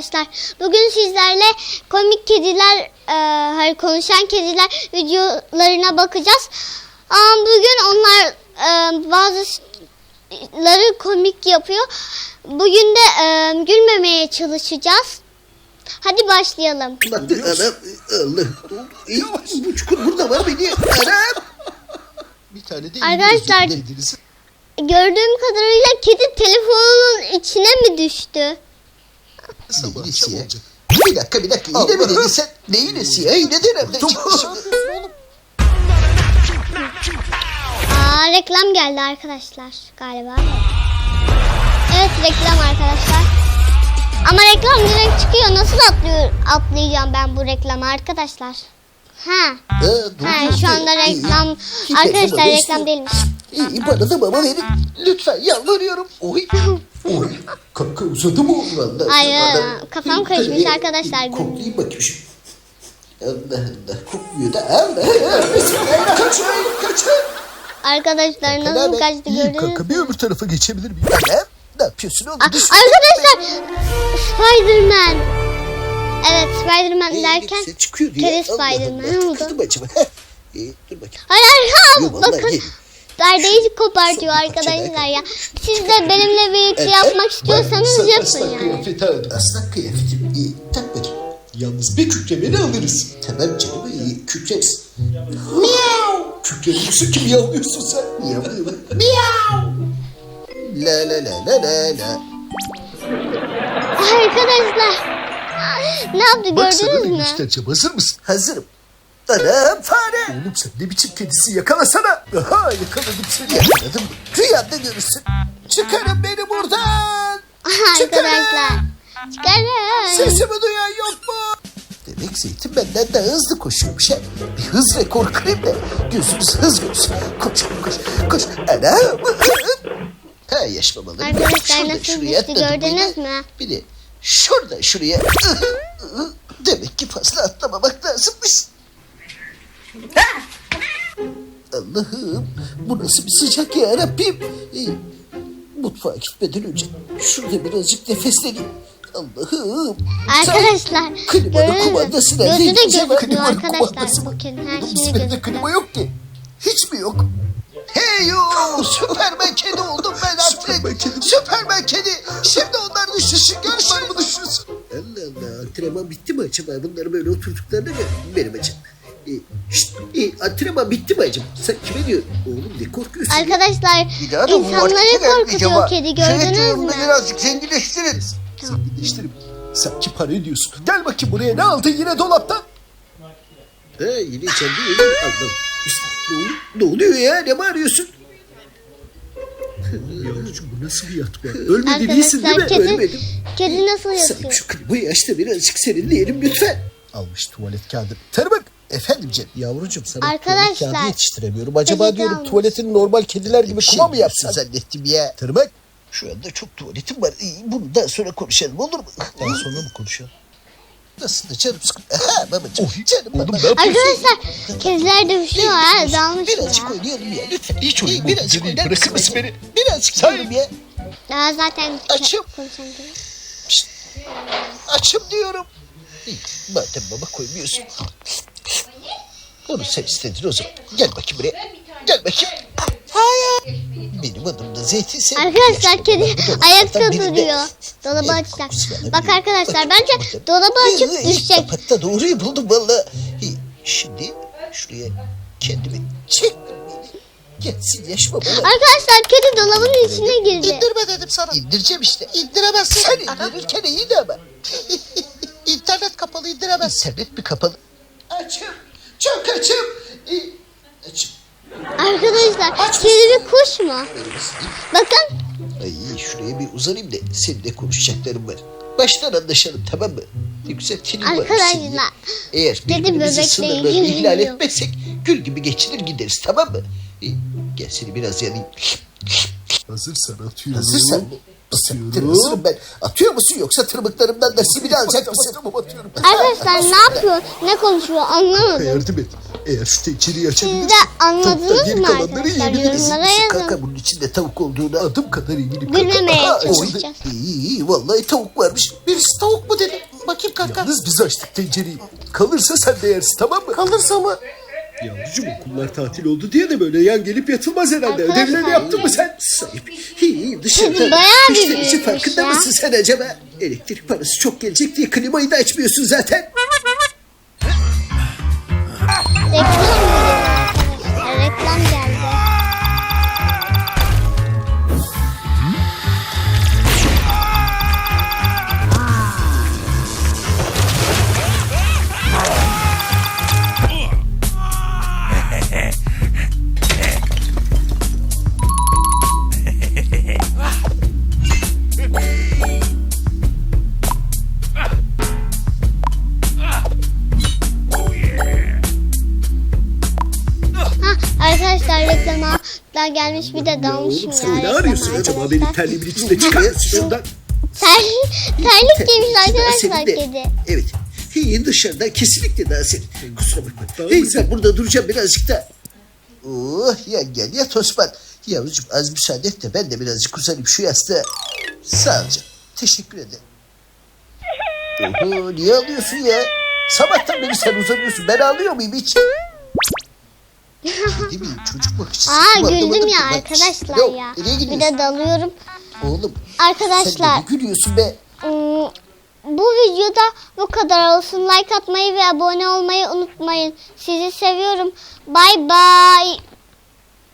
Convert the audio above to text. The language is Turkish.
arkadaşlar. Bugün sizlerle komik kediler, e, hayır konuşan kediler videolarına bakacağız. Ama bugün onlar e, bazıları komik yapıyor. Bugün de e, gülmemeye çalışacağız. Hadi başlayalım. Baktı anam Allah. Ey, bu çukur burada var beni. Anam. Bir tane de Arkadaşlar-. Gördüğüm kadarıyla kedi telefonunun içine mi düştü? Sabah akşam olacak. Bir dakika bir dakika yine mi dedin sen? Ne yinesi ya? Yine de nereden çıktı şimdi? Aa, reklam geldi arkadaşlar galiba. Evet reklam arkadaşlar. Ama reklam direkt çıkıyor. Nasıl atlıyor, atlayacağım ben bu reklamı arkadaşlar? Ha. Dur, Ha dur, şu anda dur. reklam. İyi, Arkadaşlar reklam reklam değilmiş. İyi bana da mama verin. Lütfen yalvarıyorum. Oy. Oy. Kaka uzadı mı? Vallahi Hayır, adam- kafam karışmış arkadaşlar. Koklayayım bakayım şu. Allah Allah kokmuyor da Allah Allah. Bismillah. Kaçın. Arkadaşlar nasıl kaçtı gördünüz Kaka mü? bir öbür tarafa geçebilir miyim? Ne yapıyorsun oğlum? Arkadaşlar Spiderman. Evet Spiderman Ee, derken kedi Spiderman oldu. Tıkladım acaba. Heh. Ee, dur bakayım. Hayır hayır ha, bakın. Perdeyi kopartıyor arkadaşlar ya. Siz de benimle birlikte yapmak istiyorsanız yapın yani. kıyafeti aldım. Aslan kıyafeti. İyi tak bakayım. Yalnız bir kükremeni alırız. Tamam canım iyi kükreriz. Miyav. Kükremiyorsun ki miyavlıyorsun sen. Miyavlıyor. Miyav. La la la la la la. Arkadaşlar ne yaptı gördünüz mü? göstereceğim. Hazır mısın? Hazırım. Anam fare. Oğlum sen ne biçim kedisi yakalasana. Aha yakaladım seni. Yakaladım. Rüyanda görürsün. Çıkarın beni buradan. Arkadaşlar çıkarın. Sesimi duyan yok mu? Demek Zeytin benden daha hızlı koşuyormuş ha. Bir hız rekor kırayım da gözümüz hız görsün. Koş koş koş. Anam. Ha yaşmamalı. Arkadaşlar Şurada nasıl düştü gördünüz mü? Bir de şurada şuraya. Demek ki fazla atlamamak Allah'ım bu nasıl bir sıcak ya Rabbim. Ee, mutfağa gitmeden önce şurada birazcık nefesleneyim. Allah'ım. Arkadaşlar Klimanın kumandası Gözü neredeydi? de gözükmüyor arkadaşlar. mı? Kedinin her Oğlum, şeyi bizim gözüküyor. klima yok ki. Hiç mi yok? Hey yo Süpermen kedi oldum ben artık. Süpermen kedi. Süpermen kedi. Şimdi onlar düşünsün. Görüşür mü düşünsün? Allah Allah antrenman bitti mi acaba? Bunları böyle oturduklarını mı benim acaba? Şşt, e, bitti mi acaba? Sen kime diyorsun? Oğlum ne korkuyorsun? ya? Arkadaşlar Bir daha da bu insanları korkutuyor vermeyeceğim kedi gördünüz Şöyle mü? birazcık zenginleştirin. Zenginleştirim. Sanki para ediyorsun. Gel bakayım buraya ne aldın yine dolaptan? Ha yine içeride yeni aldım. Ne oluyor, ne oluyor ya? Ne bağırıyorsun? Yavrucuğum bu nasıl bir yatma? Ölmedin iyisin değil mi? Arkadaşlar kedi, Ölmedim. kedi nasıl Sen yatıyor? şu klimayı aç da birazcık serinleyelim lütfen. Almış tuvalet kağıdı. Tırmık. Efendim Cem. Yavrucuğum sana Arkadaşlar, tuvalet kağıdı yetiştiremiyorum. Acaba diyorum almış. tuvaletini normal kediler gibi kuma mı yapsın? zannettim ya. Tırmık. Şu anda çok tuvaletim var. Bunu daha sonra konuşalım olur mu? Daha sonra mı konuşalım? Nasıl da canım sıkın. Ha babacığım. canım oğlum, yapıyorsun? Arkadaşlar kediler dövüşüyor ha dalmış Birazcık ya. oynayalım ya lütfen. Hiç İyi, oynayayım birazcık oynar bırakır mısın beni? Birazcık sayalım ya. Daha zaten Açım. konuşan kedi. Açım diyorum. İyi, madem baba koymuyorsun. Onu sen istedin o zaman. Gel bakayım buraya. Gel bakayım. Hayır. Benim adım da Zeytin sen. Arkadaşlar kedi ayakta duruyor. Dolabı açacak. Bak arkadaşlar bence dolabı açıp düşecek. Kapatta doğruyu buldum valla. Şimdi şuraya kendimi çek. Gelsin yaşma bana. Arkadaşlar kedi dolabın içine girdi. İndirme dedim sana. İndireceğim işte. İndiremezsin. Sen indirirken iyiydi ama. İnternet kapalı indiremezsin. İnternet mi kapalı? Açım. Çok açım. İyi, Açım. Arkadaşlar kedi bir kuş mu? Bakın Ay şuraya bir uzanayım da seninle konuşacaklarım var. Baştan anlaşalım tamam mı? Ne güzel tenim var Arkadaşlar, seninle. Eğer kedi birbirimizi bebekle sınırlarını ihlal etmezsek gül gibi geçinir gideriz tamam mı? İyi, gel seni biraz yanayım. Hazırsan atıyorum. Hazırsan mı? Ben. Atıyor musun yoksa tırmıklarımdan nasibini alacak mısın? Arkadaşlar ne yapıyor? Ne konuşuyor anlamadım. Yardım et. Eğer şu tencereyi açabilirsin. Siz de anladınız tavuktan geri mı kalanları arkadaşlar? yiyebiliriz. Yorumlara Misin yazın. Kanka bunun içinde tavuk olduğunu adım kadar eminim. Gülmemeye Aha, açıldı. çalışacağız. İyi iyi vallahi tavuk varmış. Birisi tavuk mu dedi? Bakayım kanka. Yalnız biz açtık tencereyi. Kalırsa sen de yersin tamam mı? Kalırsa mı? Yavrucuğum okullar tatil oldu diye de böyle yan gelip yatılmaz herhalde. Arkadaşlar, Ödevlerini yaptın mı sen? Sayıp. İyi dışarıda. Bayağı bir İşte işi büyükmüş farkında ya. mısın sen acaba? Elektrik parası çok gelecek diye klimayı da açmıyorsun zaten. Arkadaşlar reklama da gelmiş bir de dalmışım ya. sen ne arıyorsun acaba arkadaşlar. terliğimin içinde çıkar mısın şuradan? Terlik, terlik giymiş arkadaşlar kedi. Evet. Hey dışarıdan kesinlikle daha senin. Kusura bakma. Hey sen burada duracağım birazcık da. Oh ya gel ya Tosman. Yavrucuğum az müsaade et de ben de birazcık uzanayım şu yastığa. Sağ ol canım. Teşekkür ederim. Oho niye ağlıyorsun ya? Sabahtan beri sen uzanıyorsun. Ben ağlıyor muyum hiç? Ne bileyim çocuk bakışısı. Aa güldüm ya Bak, arkadaşlar yok, ya. Nereye Bir gidiyorsun? de dalıyorum. Oğlum Arkadaşlar ne gülüyorsun be? ım, bu videoda bu kadar olsun. Like atmayı ve abone olmayı unutmayın. Sizi seviyorum. Bay bay.